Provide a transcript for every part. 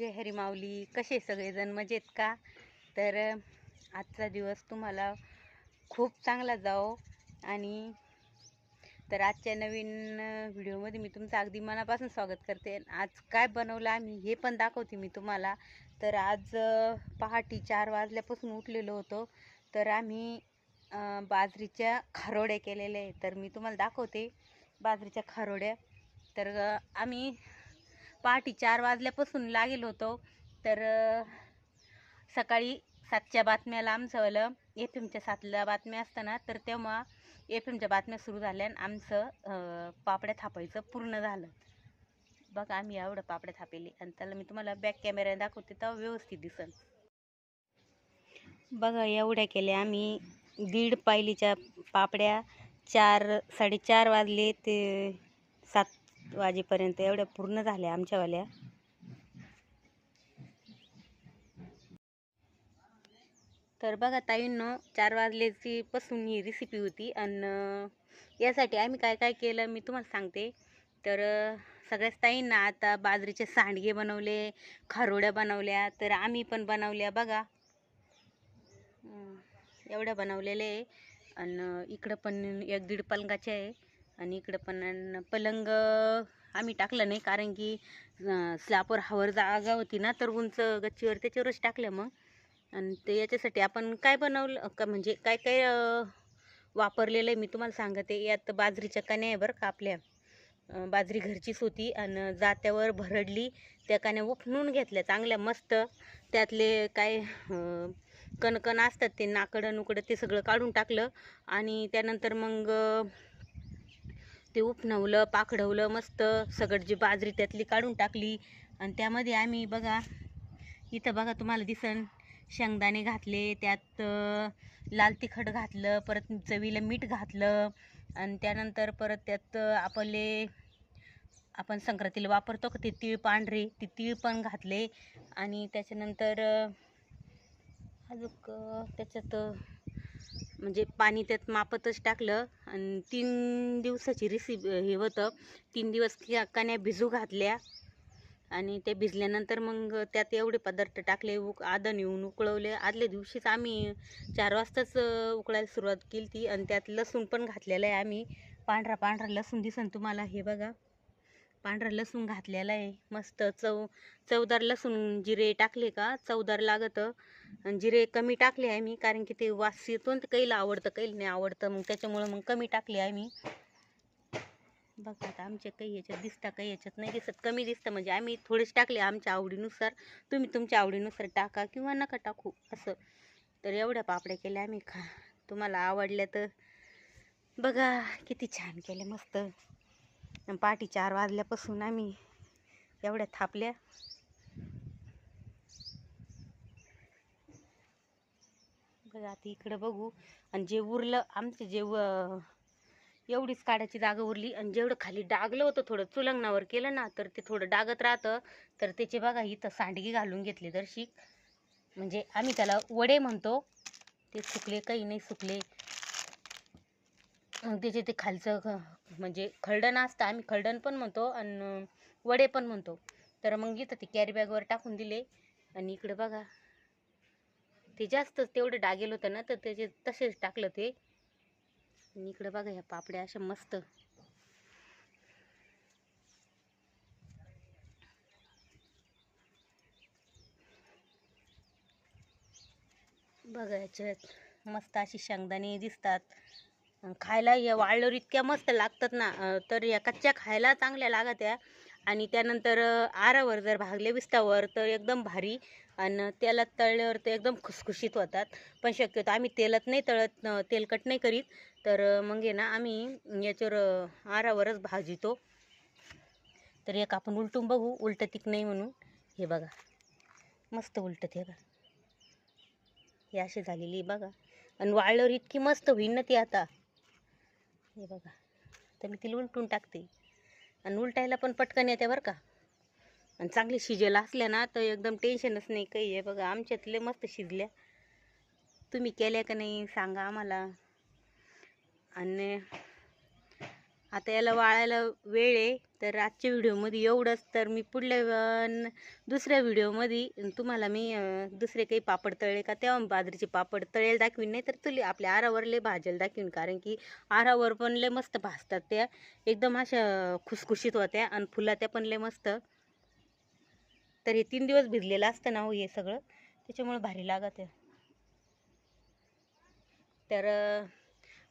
जय हरी माऊली. कसे सगळेजण? मजेत का? तर आजचा दिवस तुम्हाला खूप चांगला जाओ आणि तर आजच्या नवीन व्हिडिओमध्ये मी तुमचं अगदी मनापासून स्वागत करते. आज काय बनवलं आम्ही हे पण दाखवते मी तुम्हाला. तर आज पहाटे चार वाजल्यापासून उठलेलो होतो. तर आम्ही बाजरीच्या खारोड्या केलेल्या आहे तर मी तुम्हाला दाखवते बाजरीच्या खारोड्या. तर आम्ही पहाटे चार वाजल्यापासून लागेल होतो. तर सकाळी सातच्या बातम्याला आमचं आलं एफ एमच्या सातला बातम्या असताना तर तेव्हा एफ एमच्या बातम्या सुरू झाल्या आणि आमचं पापड्या थापायचं पूर्ण झालं. बघा आम्ही एवढं पापड्या थापेले आणि त्याला मी तुम्हाला बॅक कॅमेऱ्याने दाखवते तेव्हा व्यवस्थित दिसन बघा एवढ्या केल्या आम्ही. दीड पायलीच्या पापड्या चार साडेचार वाजले ते सात वाजेपर्यंत एवढ्या पूर्ण झाल्या आमच्यावाल्या. तर बघा ताईंनो चार वाजल्याची पासून ही रेसिपी होती आणि यासाठी आम्ही काय काय केलं मी तुम्हाला सांगते. तर सगळ्याच ताईंना आता बाजरीचे सांडगे बनवले खारोड्या बनवल्या तर आम्ही पण बनवल्या बघा. एवढ्या बनवलेले आहे. आणि इकडं पण एक दीड पलंगाचे आहे. आणि इकडं पण पलंग आम्ही टाकलं नाही कारण की स्लॅपवर हवर जागा होती ना तर उंच गच्चीवर त्याच्यावरच टाकलं मग. आणि ते याच्यासाठी आपण काय बनवलं का म्हणजे काय काय वापरलेलं आहे मी तुम्हाला सांगते. यात बाजरीच्या कण्या आहे बरं का आपल्या. बाजरी घरचीच होती आणि जात्यावर भरडली त्या कण्या उफणून घेतल्या चांगल्या मस्त. त्यातले काय कणकण असतात ते नाकडं नुकडं ते सगळं काढून टाकलं. आणि त्यानंतर मग ते उपनवलं पाखडवलं मस्त सगळं जी बाजरी त्यातली काढून टाकली. आणि त्यामध्ये आम्ही बघा इथं बघा तुम्हाला दिसन शेंगदाणे घातले त्यात लाल तिखट घातलं परत चवीला मीठ घातलं आणि त्यानंतर परत त्यात आपले आपण संक्रांतीला वापरतो का ते तीळ पांढरे ते तीळ पण घातले. आणि त्याच्यानंतर अजून त्याच्यात म्हणजे पाणी त्यात मापतच टाकलं आणि तीन दिवसाची रेसिपी हे होतं. तीन दिवस त्या कण्या भिजू घातल्या आणि ते भिजल्यानंतर मग त्यात एवढे पदार्थ टाकले उक आदन येऊन उकळवले. आदल्या दिवशीच आम्ही चार वाजताच उकळायला सुरुवात केली ती आणि त्यात लसूण पण घातलेलं आहे आम्ही. पांढरा पांढरा लसूण दिसन तुम्हाला हे बघा. पांढरा लसूण घातलेला आहे. मस्त चव चवदार लसूण जिरे टाकले का चवदार लागतं. जिरे कमी टाकले आहे मी कारण की ते वास येतो ते कैला आवडतं कैला नाही आवडतं मग त्याच्यामुळं मग कमी टाकले आहे मी. बघा आता आमच्या काही याच्यात दिसता काही याच्यात नाही दिसत. कमी दिसतं म्हणजे आम्ही थोडेच टाकले आमच्या आवडीनुसार. तुम्ही तुमच्या आवडीनुसार टाका किंवा नका टाकू असं. तर एवढ्या पापड्या केल्या आम्ही खा. तुम्हाला आवडल्या तर बघा किती छान केले मस्त. आणि पहाटे चार वाजल्यापासून आम्ही एवढ्या थापल्या. बघा आता इकडं बघू. आणि जे उरलं आमचं जे व- एवढीच काढायची जागा उरली. आणि जेवढं खाली डागलं होतं थोडं चुलंगणावर केलं ना तर ते थोडं डागत राहतं. तर त्याचे बघा इथं सांडगी घालून घेतले दर्शिक म्हणजे आम्ही त्याला वडे म्हणतो. ते सुकले काही नाही सुकले. मग त्याचे ते खालचं म्हणजे खळडण असतं आम्ही खळडण पण म्हणतो आणि वडे पण म्हणतो. तर मग इथं ते कॅरी बॅगवर टाकून दिले. आणि इकडं बघा ते जास्त तेवढं डागेल होतं ना तर त्याचे तसेच टाकलं ते. आणि इकडं बघा ह्या पापड्या अशा मस्त. बघा याच्यात मस्त अशी शेंगदाणे दिसतात. खायला या वाळल्यावर इतक्या मस्त लागतात ना तर या कच्च्या खायला चांगल्या लागत या. आणि त्यानंतर आरावर जर भागले विस्तावर तर एकदम भारी आणि तेलात तळल्यावर ते एकदम खुसखुशीत होतात. पण शक्यतो आम्ही तेलात नाही तळत तेलकट नाही करीत. तर मग आहे ना आम्ही याच्यावर आरावरच भाजितो. तर एक आपण उलटून बघू उलटं तिक नाही म्हणून. हे बघा मस्त उलटत हे बघा. हे अशी झालेली बघा. आणि वाळल्यावर इतकी मस्त होईन ना ती आता. हे बघा. तर मी तिला उलटून टाकते. आणि उलटायला पण पटकन येते बरं का. आणि चांगली शिजेला असल्या ना तर एकदम टेन्शनच नाही काही. आहे बघा आमच्यातले मस्त शिजल्या. तुम्ही केल्या का नाही सांगा आम्हाला. आणि आता याला वाळायला वेळ आहे. तर आजच्या व्हिडिओमध्ये एवढंच. तर मी पुढल्या दुसऱ्या व्हिडिओमध्ये तुम्हाला मी दुसरे काही पापड तळले का तेव्हा बाजरीचे पापड तळेल दाखवीन. नाही तर तुले आपल्या आरावर लय भाजेल दाखवीन. कारण की आरावर पण लय मस्त भाजतात त्या. एकदम अशा खुसखुशीत होत्या आणि फुलात्या पण लय मस्त. तर हे तीन दिवस भिजलेलं असतं ना हो हे सगळं. त्याच्यामुळे भारी लागत आहे. तर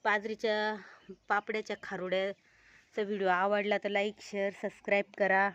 बाजरीच्या पापड्याच्या खारुड्या खारुड्याचा व्हिडिओ आवडला तर लाईक शेअर सबस्क्राईब करा.